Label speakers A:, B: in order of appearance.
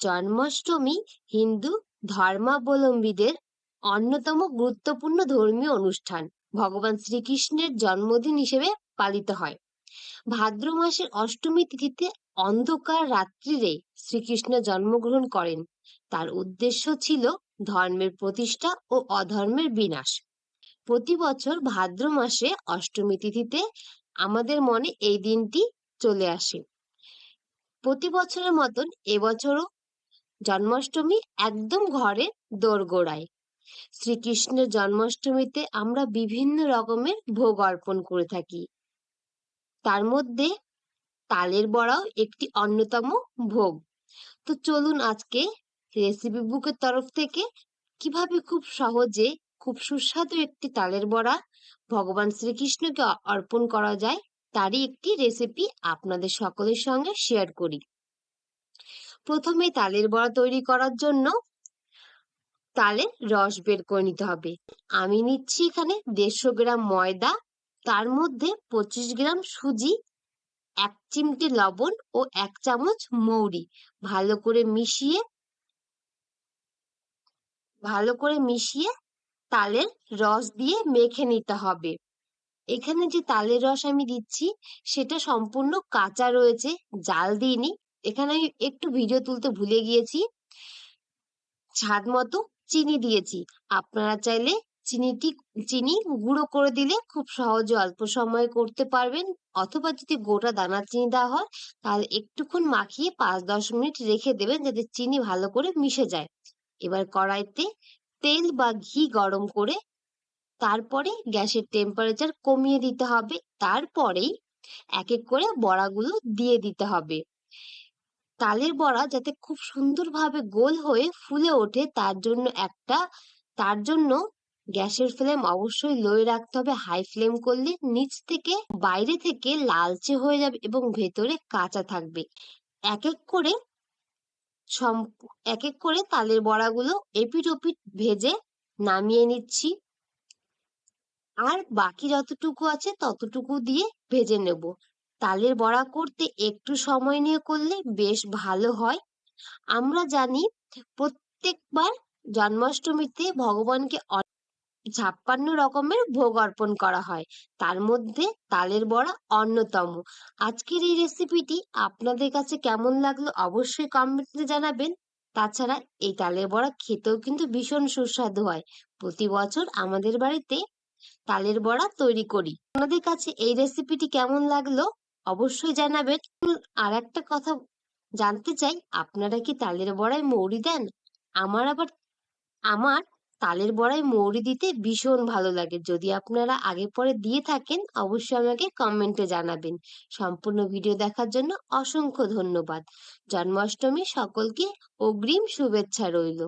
A: জন্মাষ্টমী হিন্দু ধর্মাবলম্বীদের অন্যতম গুরুত্বপূর্ণ ধর্মীয় অনুষ্ঠান। ভগবান শ্রীকৃষ্ণের জন্মদিন হিসেবে পালিত হয়। ভাদ্র মাসের অষ্টমী তিথিতে অন্ধকার রাত্রিরে শ্রীকৃষ্ণ জন্মগ্রহণ করেন। তার উদ্দেশ্য ছিল ধর্মের প্রতিষ্ঠা ও অধর্মের বিনাশ। প্রতি বছর ভাদ্র মাসে অষ্টমী তিথিতে আমাদের মনে এই দিনটি চলে আসে। প্রতি বছরের মতন এবছরও জন্মাষ্টমী একদম ঘরের দোরগোড়ায়। শ্রীকৃষ্ণের জন্মাষ্টমীতে আমরা বিভিন্ন রকমের ভোগ অর্পণ করে থাকি। তার মধ্যে তালের বড়াও একটি অন্যতম ভোগ। তো চলুন আজকে রেসিপি বুকের তরফ থেকে কীভাবে খুব সহজে, খুব সুস্বাদু একটি তালের বড়া ভগবান শ্রীকৃষ্ণকে অর্পণ করা যায়, তারই একটি রেসিপি আপনাদের সকলের সঙ্গে শেয়ার করি। প্রথমে তালের বড়া তৈরি করার জন্য তালের রস বের করে নিতে হবে। আমি নিচ্ছি এখানে দেড়শো গ্রাম ময়দা, তার মধ্যে পঁচিশ গ্রাম সুজি, এক চিমটি লবণ ও এক চামচ মৌরি। ভালো করে মিশিয়ে, ভালো করে মিশিয়ে তালের রস দিয়ে মেখে নিতে হবে। এখানে যে তালের রস আমি দিচ্ছি, সেটা সম্পূর্ণ কাঁচা রয়েছে, জাল দিইনি। এখানে আমি একটু ভিডিও তুলতে ভুলে গিয়েছি। স্বাদ মতো চিনি দিয়েছি। আপনারা চাইলে চিনিটি, চিনি গুঁড়ো করে দিলে খুব সহজে অল্প সময়ে করতে পারবেন। অথবা যদি গোটা দানা চিনি দেওয়া হয়, তাহলে একটুক্ষণ মাখিয়ে পাঁচ দশ মিনিট রেখে দেবেন যাতে চিনি ভালো করে মিশে যায়। এবার কড়াইতে তেল বা ঘি গরম করে তারপরে গ্যাসের টেম্পারেচার কমিয়ে দিতে হবে। তারপরেই এক এক করে বড়াগুলো দিয়ে দিতে হবে। তালের বড়া যাতে খুব সুন্দরভাবে গোল হয়ে ফুলে ওঠে, তার জন্য একটা, তার জন্য গ্যাসের ফ্লেম অবশ্যই লোয়ে রাখতে হবে। হাই ফ্লেম করলে নিচ থেকে বাইরে থেকে লালচে হয়ে যাবে এবং ভেতরে কাঁচা থাকবে। এক এক করে এক এক করে তালের বড়াগুলো এপিট ওপিট ভেজে নামিয়ে নিচ্ছি। আর বাকি যতটুকু আছে ততটুকু দিয়ে ভেজে নেব। তালের বড়া করতে একটু সময় নিয়ে করলে বেশ ভালো হয়। আমরা জানি প্রত্যেকবার জন্মাষ্টমীতে ভগবানকে ছাপ্পান্ন রকমের ভোগ অর্পণ করা হয়। তার মধ্যে তালের বড়া অন্যতম। আজকের এই রেসিপিটি আপনাদের কাছে কেমন লাগল অবশ্যই কমেন্টে জানাবেন। তাছাড়া এই তালের বড়া খেতেও কিন্তু ভীষণ সুস্বাদু হয়। প্রতি বছর আমাদের বাড়িতে তালের বড়া তৈরি করি। আপনাদের কাছে এই রেসিপিটি কেমন লাগল? অবশ্যই জানাবেন। আর একটা কথা জানতে চাই, আপনারা কি তালের বড়ায় মৌরি দেন? আমার আবার, আমার তালের বড়ায় মৌরি দিতে ভীষণ ভালো লাগে। যদি আপনারা আগে পরে দিয়ে থাকেন, অবশ্যই আমাকে কমেন্টে জানাবেন। সম্পূর্ণ ভিডিও দেখার জন্য অসংখ্য ধন্যবাদ। জন্মাষ্টমী সকলকে অগ্রিম শুভেচ্ছা রইল।